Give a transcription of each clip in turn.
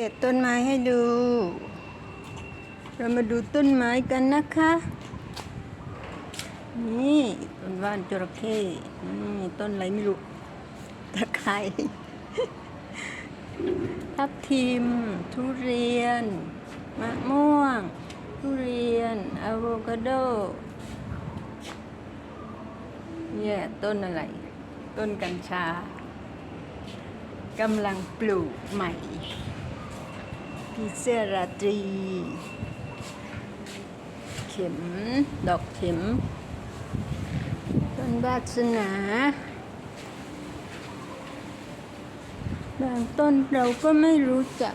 เด็ดต้นไม้ให้ดู เรามาดูต้นไม้กันนะคะ นี่ต้นว่านจระเข้นี่ต้นอะไรไม่รู้ตะไคร้ทับทิม ทุเรียน มะม่วง ทุเรียนอะโวคาโดเนี่ยต้นอะไร ต้นกัญชากำลังปลูกใหม่ พีเสื้อราตรี เข็ม ดอกเข็ม ต้นวาสนา บางต้นเราก็ไม่รู้จัก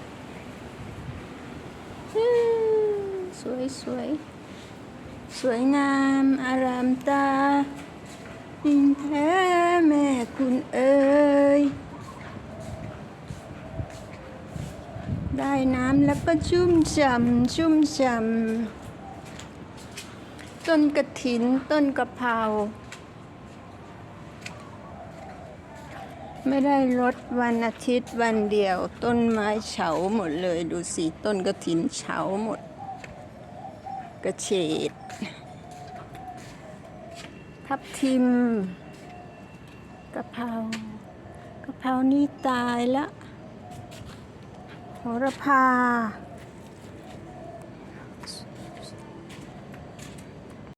สวยสวย สวยงามอารามตาดินแท้แม่คุณเอ๋ย ได้น้ำแล้วก็ชุ่มฉ่ำชุ่มฉ่ำต้นกระถินต้นกะเพราไม่ได้ลดวันอาทิตย์วันเดียว ต้นไม้เฉาหมดเลยดูสิต้นกระถินเฉาหมด กระเฉดทับทิมกะเพรากะเพรานี่ตายละ โหระพา